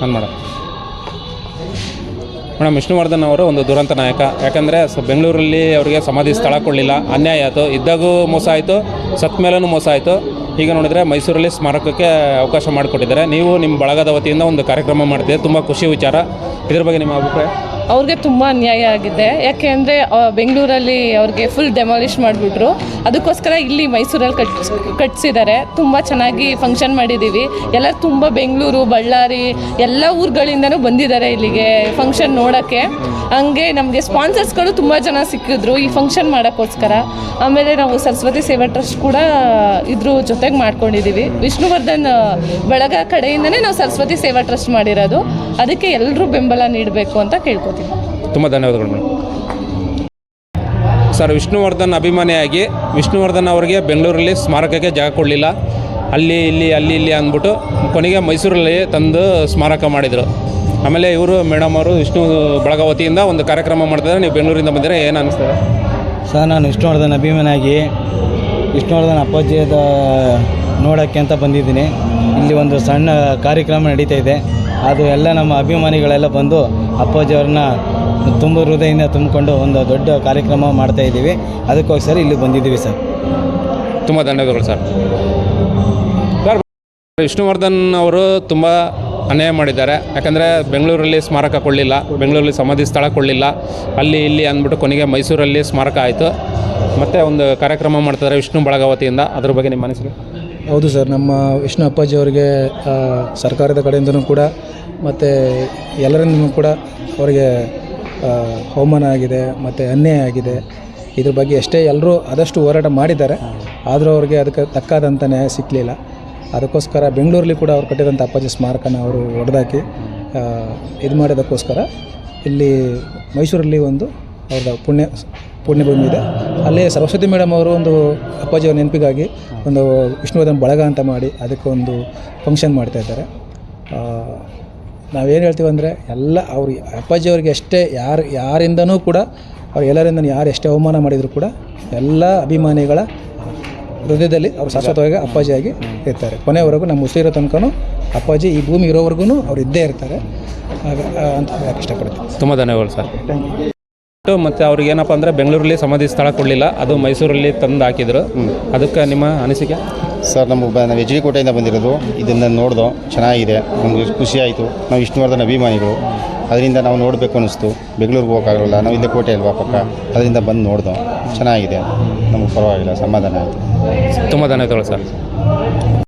ನಾನು madam madam, Vishnuvardhan ಅವರು ಒಂದು ದುರಂತ ನಾಯಕ. ಯಾಕಂದರೆ, ಸೊ, ಬೆಂಗಳೂರಲ್ಲಿ ಅವರಿಗೆ ಸಮಾಧಿ ಸ್ಥಳ ಕೊಡಲಿಲ್ಲ. ಅನ್ಯಾಯ ಆಯಿತು. ಇದ್ದಾಗೂ ಮೋಸ ಆಯಿತು. ಸತ್ ಮೇಲೂ ಮೋಸ ಆಯಿತು. ಈಗ ನೋಡಿದರೆ ಮೈಸೂರಲ್ಲಿ ಸ್ಮಾರಕಕ್ಕೆ ಅವಕಾಶ ಮಾಡಿಕೊಟ್ಟಿದ್ದಾರೆ. ನೀವು ನಿಮ್ಮ ಬಳಗದ ವತಿಯಿಂದ ಒಂದು ಕಾರ್ಯಕ್ರಮ ಮಾಡ್ತೀರಿ? ತುಂಬ ಖುಷಿ ವಿಚಾರ. ಇದ್ರ ಬಗ್ಗೆ ನಿಮ್ಮ ಅಭಿಪ್ರಾಯ? ಅವ್ರಿಗೆ ತುಂಬ ಅನ್ಯಾಯ ಆಗಿದೆ. ಯಾಕೆ ಅಂದರೆ ಬೆಂಗಳೂರಲ್ಲಿ ಅವ್ರಿಗೆ ಫುಲ್ ಡೆಮಾಲಿಷ್ ಮಾಡಿಬಿಟ್ರು. ಅದಕ್ಕೋಸ್ಕರ ಇಲ್ಲಿ ಮೈಸೂರಲ್ಲಿ ಕಟ್ ಕಟ್ಸಿದ್ದಾರೆ ತುಂಬ ಚೆನ್ನಾಗಿ ಫಂಕ್ಷನ್ ಮಾಡಿದ್ದೀವಿ ಎಲ್ಲ ತುಂಬ ಬೆಂಗಳೂರು, ಬಳ್ಳಾರಿ, ಎಲ್ಲ ಊರುಗಳಿಂದನೂ ಬಂದಿದ್ದಾರೆ ಇಲ್ಲಿಗೆ ಫಂಕ್ಷನ್ ನೋಡೋಕ್ಕೆ. ಹಂಗೆ ನಮಗೆ ಸ್ಪಾನ್ಸರ್ಸ್ಗಳು ತುಂಬ ಜನ ಸಿಕ್ಕಿದ್ರು ಈ ಫಂಕ್ಷನ್ ಮಾಡೋಕ್ಕೋಸ್ಕರ. ಆಮೇಲೆ ನಾವು ಸರಸ್ವತಿ ಸೇವಾ ಟ್ರಸ್ಟ್ ಕೂಡ ಇದ್ರ ಜೊತೆಗೆ ಮಾಡ್ಕೊಂಡಿದ್ದೀವಿ ವಿಷ್ಣುವರ್ಧನ್ ಬಳಗ ಕಡೆಯಿಂದನೇ ನಾವು ಸರಸ್ವತಿ ಸೇವಾ ಟ್ರಸ್ಟ್ ಮಾಡಿರೋದು. ಅದಕ್ಕೆ ಎಲ್ಲರೂ ಬೆಂಬಲ ನೀಡಬೇಕು ಅಂತ ಕೇಳ್ಕೊತೀವಿ. ತುಂಬ ಧನ್ಯವಾದಗಳು ಮೇಡಮ್. ಸರ್ ವಿಷ್ಣುವರ್ಧನ್ ಅಭಿಮಾನಿಯಾಗಿ ವಿಷ್ಣುವರ್ಧನ್ ಅವರಿಗೆ ಬೆಂಗಳೂರಲ್ಲಿ ಸ್ಮಾರಕಕ್ಕೆ ಜಾಗ ಕೊಡಲಿಲ್ಲ. ಅಲ್ಲಿ ಇಲ್ಲಿ ಅಲ್ಲಿ ಇಲ್ಲಿ ಅಂದ್ಬಿಟ್ಟು ಕೊನೆಗೆ ಮೈಸೂರಲ್ಲಿ ತಂದು ಸ್ಮಾರಕ ಮಾಡಿದರು. ಆಮೇಲೆ ಇವರು ಮೇಡಮ್ ಅವರು ವಿಷ್ಣು ಬಳಗ ವತಿಯಿಂದ ಒಂದು ಕಾರ್ಯಕ್ರಮ ಮಾಡ್ತಿದ್ದಾರೆ. ನೀವು ಬೆಂಗಳೂರಿಂದ ಬಂದರೆ ಏನು ಅನಿಸ್ತದೆ? ಸರ್ ನಾನು ವಿಷ್ಣುವರ್ಧನ್ ಅಭಿಮಾನಿಯಾಗಿ ವಿಷ್ಣುವರ್ಧನ್ ಅಪ್ಪಾಜಿಯದ ನೋಡೋಕ್ಕೆ ಅಂತ ಬಂದಿದ್ದೀನಿ. ಇಲ್ಲಿ ಒಂದು ಸಣ್ಣ ಕಾರ್ಯಕ್ರಮ ನಡೀತಾ ಇದೆ. ಅದು ಎಲ್ಲ ನಮ್ಮ ಅಭಿಮಾನಿಗಳೆಲ್ಲ ಬಂದು ಅಪ್ಪಾಜಿಯವ್ರನ್ನ ತುಂಬ ಹೃದಯದಿಂದ ತುಂಬಿಕೊಂಡು ಒಂದು ದೊಡ್ಡ ಕಾರ್ಯಕ್ರಮ ಮಾಡ್ತಾ ಇದ್ದೀವಿ. ಅದಕ್ಕೋಸ್ಕರ ಇಲ್ಲಿ ಬಂದಿದ್ದೀವಿ ಸರ್. ತುಂಬ ಧನ್ಯವಾದಗಳು ಸರ್. ಸರ್, ವಿಷ್ಣುವರ್ಧನ್ ಅವರು ತುಂಬ ಅನ್ಯಾಯ ಮಾಡಿದ್ದಾರೆ. ಯಾಕಂದರೆ ಬೆಂಗಳೂರಲ್ಲಿ ಸ್ಮಾರಕ ಕೊಡಲಿಲ್ಲ, ಬೆಂಗಳೂರಲ್ಲಿ ಸಮಾಧಿ ಸ್ಥಳ ಕೊಡಲಿಲ್ಲ. ಅಲ್ಲಿ ಇಲ್ಲಿ ಅಂದ್ಬಿಟ್ಟು ಕೊನೆಗೆ ಮೈಸೂರಲ್ಲಿ ಸ್ಮಾರಕ ಆಯಿತು. ಮತ್ತು ಒಂದು ಕಾರ್ಯಕ್ರಮ ಮಾಡ್ತಾರೆ ವಿಷ್ಣು ಬಳಗಾವತಿಯಿಂದ. ಅದ್ರ ಬಗ್ಗೆ ನಿಮ್ಮ ಮನಸ್ಸಿಗೆ? ಹೌದು ಸರ್, ನಮ್ಮ ವಿಷ್ಣು ಅಪ್ಪಾಜಿ ಅವರಿಗೆ ಸರ್ಕಾರದ ಕಡೆಯಿಂದನೂ ಕೂಡ, ಮತ್ತು ಎಲ್ಲರಿಂದನೂ ಕೂಡ ಅವರಿಗೆ ಅವಮಾನ ಆಗಿದೆ, ಮತ್ತು ಅನ್ಯಾಯ ಆಗಿದೆ. ಇದ್ರ ಬಗ್ಗೆ ಎಷ್ಟೇ ಎಲ್ಲರೂ ಆದಷ್ಟು ಹೋರಾಟ ಮಾಡಿದ್ದಾರೆ. ಆದರೂ ಅವ್ರಿಗೆ ಅದಕ್ಕೆ ತಕ್ಕಾದಂಥ ನ್ಯಾಯ ಸಿಕ್ಕಲಿಲ್ಲ ಅದಕ್ಕೋಸ್ಕರ ಬೆಂಗಳೂರಲ್ಲಿ ಕೂಡ ಅವ್ರು ಕಟ್ಟಿದಂಥ ಅಪ್ಪಾಜಿ ಸ್ಮಾರಕನ ಅವರು ಒಡೆದಾಕಿ ಇದು ಮಾಡೋದಕ್ಕೋಸ್ಕರ ಇಲ್ಲಿ ಮೈಸೂರಲ್ಲಿ ಒಂದು ಅವ್ರದ್ದು ಪುಣ್ಯ ಪುಣ್ಯಭೂಮಿ ಇದೆ. ಅಲ್ಲಿ ಸರಸ್ವತಿ ಮೇಡಮ್ ಅವರು ಒಂದು ಅಪ್ಪಾಜಿಯವರ ನೆನಪಿಗಾಗಿ ಒಂದು ವಿಷ್ಣುವರ್ಧನ್ ಬಳಗ ಅಂತ ಮಾಡಿ ಅದಕ್ಕೆ ಒಂದು ಫಂಕ್ಷನ್ ಮಾಡ್ತಾ ಇದ್ದಾರೆ. ನಾವೇನು ಹೇಳ್ತೀವಿ ಅಂದರೆ ಎಲ್ಲ ಅವ್ರು ಅಪ್ಪಾಜಿಯವ್ರಿಗೆ ಎಷ್ಟೇ ಯಾರು ಯಾರಿಂದನೂ ಕೂಡ ಅವ್ರು ಎಲ್ಲರಿಂದ ಯಾರು ಎಷ್ಟೇ ಅವಮಾನ ಮಾಡಿದರೂ ಕೂಡ ಎಲ್ಲ ಅಭಿಮಾನಿಗಳ ಹೃದಯದಲ್ಲಿ ಅವರು ಶಾಶ್ವತವಾಗಿ ಅಪ್ಪಾಜಿಯಾಗಿ ಇರ್ತಾರೆ. ಕೊನೆಯವರೆಗೂ ನಮ್ಮ ಉಸಿರೋ ತನಕನೂ ಅಪ್ಪಾಜಿ ಈ ಭೂಮಿ ಇರೋವರೆಗೂ ಅವ್ರು ಇದ್ದೇ ಇರ್ತಾರೆ. ಆಗ ಅಂತ ಹೇಳಕ್ಕೆ ಇಷ್ಟಪಡ್ತೀನಿ. ತುಂಬ ಧನ್ಯವಾದಗಳು ಸರ್. ಮತ್ತು ಅವ್ರಿಗೆ ಏನಪ್ಪ ಅಂದ್ರೆ ಬೆಂಗಳೂರಲ್ಲಿ ಸಮಾಧಿ ಸ್ಥಳ ಕೊಡಲಿಲ್ಲ. ಅದು ಮೈಸೂರಲ್ಲಿ ತಂದು ಹಾಕಿದ್ರು. ಅದಕ್ಕೆ ನಿಮ್ಮ ಅನಿಸಿಕೆ? ಸರ್ ನಮ್ಮ ಬ ನಾವು ಎಚ್ ಡಿ ಕೋಟೆಯಿಂದ ಬಂದಿರೋದು. ಇದನ್ನು ನೋಡ್ದೋ ಚೆನ್ನಾಗಿದೆ. ನಮಗೆ ಖುಷಿ ಆಯಿತು. ನಾವು ವಿಷ್ಣುವರ್ಧನ್ ಅಭಿಮಾನಿಗಳು. ಅದರಿಂದ ನಾವು ನೋಡಬೇಕು ಅನ್ನಿಸ್ತು. ಬೆಂಗಳೂರಿಗೆ ಹೋಗೋಕ್ಕಾಗಲ್ಲ ನಾವು ಇಲ್ಲೇ ಕೋಟೆ ಅಲ್ವಾ ಪಕ್ಕ? ಅದರಿಂದ ಬಂದು ನೋಡ್ದೋ. ಚೆನ್ನಾಗಿದೆ. ನಮಗೆ ಪರವಾಗಿಲ್ಲ. ಸಮಾಧಾನ ಆಯಿತು. ತುಂಬ ಧನ್ಯವಾದಗಳು ಸರ್.